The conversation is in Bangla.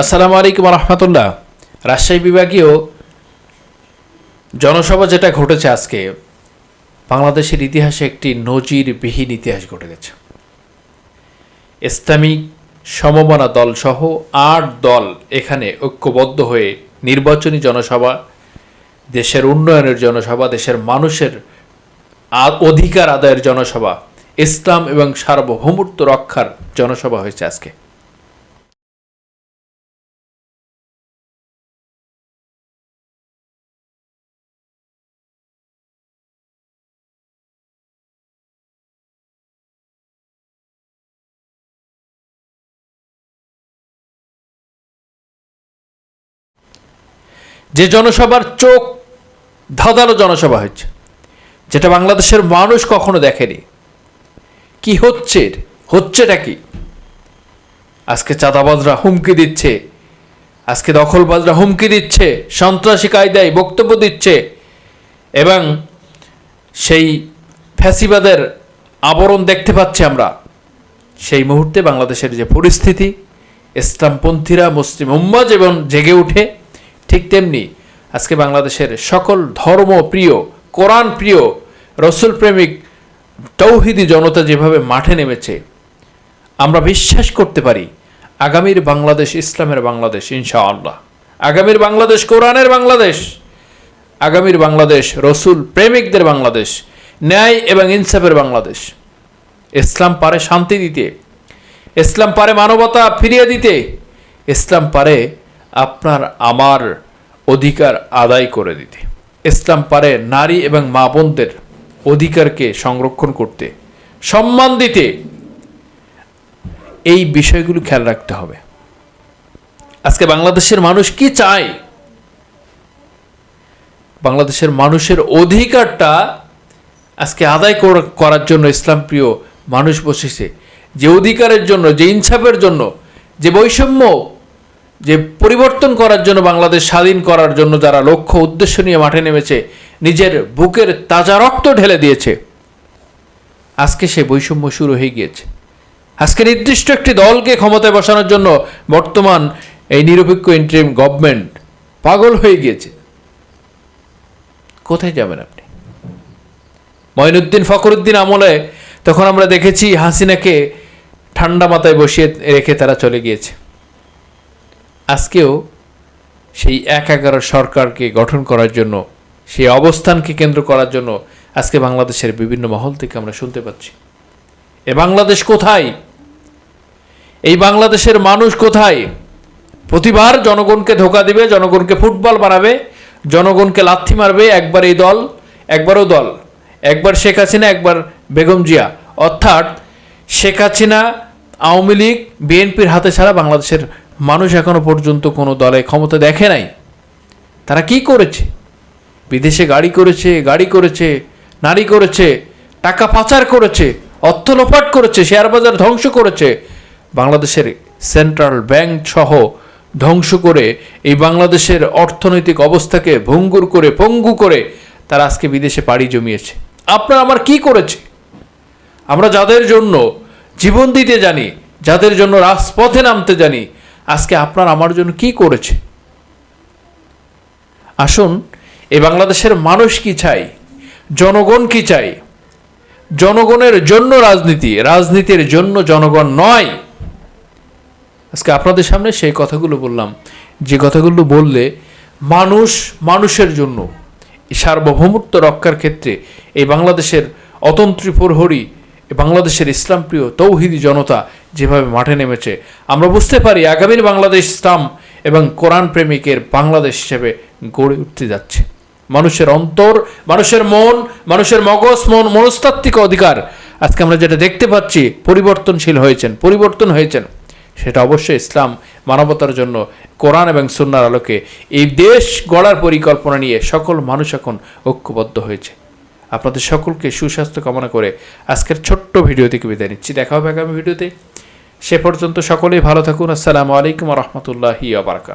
আসসালামু আলাইকুম রহমতুল্লাহ রাজশাহী বিভাগীয় জনসভা যেটা ঘটেছে আজকে, বাংলাদেশের ইতিহাসে একটি নজিরবিহীন ইতিহাস ঘটে গেছে। ইসলামিক সমমনা দল সহ আট দল এখানে ঐক্যবদ্ধ হয়ে নির্বাচনী জনসভা, দেশের উন্নয়নের জনসভা, দেশের মানুষের অধিকার আদায়ের জনসভা, ইসলাম এবং সার্বভৌমত্ব রক্ষার জনসভা হয়েছে আজকে। যে জনসভার চোখ ধাঁধালো জনসভা হচ্ছে যেটা বাংলাদেশের মানুষ কখনো দেখেনি। কি হচ্ছে? হচ্ছেটা কি? আজকে চাঁদাবাজরা হুমকি দিচ্ছে, আজকে দখলবাজরা হুমকি দিচ্ছে, সন্ত্রাসী কায়দায় বক্তব্য দিচ্ছে, এবং সেই ফ্যাসিবাদের আবরণ দেখতে পাচ্ছি আমরা। সেই মুহূর্তে বাংলাদেশের যে পরিস্থিতি, ইসলামপন্থীরা, মুসলিম উম্মাজ এবং জেগে উঠে ঠিক তেমনি আজকে বাংলাদেশের সকল ধর্ম প্রিয়, কোরআন প্রিয় রসুল প্রেমিক তৌহিদি জনতা যেভাবে মাঠে নেমেছে, আমরা বিশ্বাস করতে পারি আগামীর বাংলাদেশ ইসলামের বাংলাদেশ, ইনশাআল্লাহ। আগামীর বাংলাদেশ কোরআনের বাংলাদেশ, আগামীর বাংলাদেশ রসুল প্রেমিকদের বাংলাদেশ, ন্যায় এবং ইনসাফের বাংলাদেশ। ইসলাম পারে শান্তি দিতে, ইসলাম পারে মানবতা ফিরিয়ে দিতে, ইসলাম পারে আপনার আমার অধিকার আদায় করে দিতে। ইসলাম পারে নারী এবং মা বোনদের অধিকারকে সংরক্ষণ করতে। সম্মান দিতে। এই বিষয়গুলো খেয়াল রাখতে হবে। আজকে বাংলাদেশের মানুষ কি চায়? বাংলাদেশের মানুষের অধিকারটা আজকে আদায় করার জন্য ইসলাম প্রিয় মানুষ বসেছে। যে অধিকারের জন্য, যে ইনসাফের জন্য, যে বৈষম্য যে পরিবর্তন করার জন্য বাংলাদেশ স্বাধীন করার জন্য যারা লক্ষ্য উদ্দেশ্য নিয়ে মাঠে নেমেছে, নিজের বুকের তাজা রক্ত ঢেলে দিয়েছে। আজকে সে বৈষম্য শুরু হয়ে গিয়েছে। আজকে নির্দিষ্ট একটি দলকে ক্ষমতায় বসানোর জন্য বর্তমান এই নিরপেক্ষ ইন্টারিম গভর্নমেন্ট পাগল হয়ে গিয়েছে। কোথায় যাবেন আপনি? মঈনুদ্দিন ফখরুদ্দিন আমলে তখন আমরা দেখেছি হাসিনাকে ঠান্ডা মাথায় বসিয়ে রেখে তারা চলে গিয়েছে। আজকেও সেই এক এগারো সরকারকে গঠন করার জন্য, সেই অবস্থানকে কেন্দ্র করার জন্য আজকে বাংলাদেশের বিভিন্ন মহল থেকে আমরা শুনতে পাচ্ছি। এ বাংলাদেশ কোথায়? এই বাংলাদেশের মানুষ কোথায়? প্রতিবার জনগণকে ধোকা দিবে, জনগণকে ফুটবল বানাবে, জনগণকে লাথি মারবে, একবার এই দল, একবারও দল। একবার শেখ হাসিনা, একবার বেগম জিয়া। অর্থাৎ শেখ হাসিনা, আওয়ামী লীগ, বিএনপির হাতে ছাড়া বাংলাদেশের মানুষ এখনও পর্যন্ত কোনো দলে ক্ষমতা দেখে নাই। তারা কি করেছে? বিদেশে গাড়ি করেছে গাড়ি করেছে, নারী করেছে, টাকা পাচার করেছে, অর্থ লোপাট করেছে, শেয়ার বাজার ধ্বংস করেছে। বাংলাদেশের সেন্ট্রাল ব্যাংক সহ ধ্বংস করে এই বাংলাদেশের অর্থনৈতিক অবস্থাকে ভঙ্গুর করে, পঙ্গু করে তারা আজকে বিদেশে পাড়ি জমিয়েছে। আপনার আমার কি করেছে? আমরা যাদের জন্য জীবন দিতে জানি, যাদের জন্য রাজপথে নামতে জানি আজকে আপনার আমার জন্য কি করেছে? আসুন এই বাংলাদেশের মানুষ কি চাই জনগণ কি চাই জনগণের জন্য রাজনীতি, রাজনীতির জন্য জনগণ নয়। আজকে আপনাদের সামনে সেই কথাগুলো বললাম। যে কথাগুলো বললে মানুষ মানুষের জন্য, সার্বভৌমত্ব রক্ষার ক্ষেত্রে এই বাংলাদেশের অতন্ত্রী প্রহরী, বাংলাদেশের ইসলামপ্রিয় তৌহিদি জনতা যেভাবে মাঠে নেমেছে, আমরা বুঝতে পারি আগামীর বাংলাদেশ ইসলাম এবং কোরআন প্রেমিকের বাংলাদেশ হিসেবে গড়ে উঠতে যাচ্ছে। মানুষের অন্তর, মানুষের মন, মানুষের মগজ, মন, মনস্তাত্ত্বিক অধিকার, আজকে আমরা যেটা দেখতে পাচ্ছি, পরিবর্তনশীল হয়েছেন, পরিবর্তন হয়েছেন, সেটা অবশ্যই ইসলাম মানবতার জন্য কোরআন এবং সুন্নার আলোকে এই দেশ গড়ার পরিকল্পনা নিয়ে সকল মানুষ এখন ঐক্যবদ্ধ হয়েছে। আপনাদের সকলকে সুস্বাস্থ্য কামনা করে আজকের ছোট্ট ভিডিও থেকে বিদায় নিচ্ছি। দেখা হবে আগামী ভিডিওতে। সে পর্যন্ত সকলেই ভালো থাকুন। আসসালামু আলাইকুম রহমতুল্লাহি আবরকা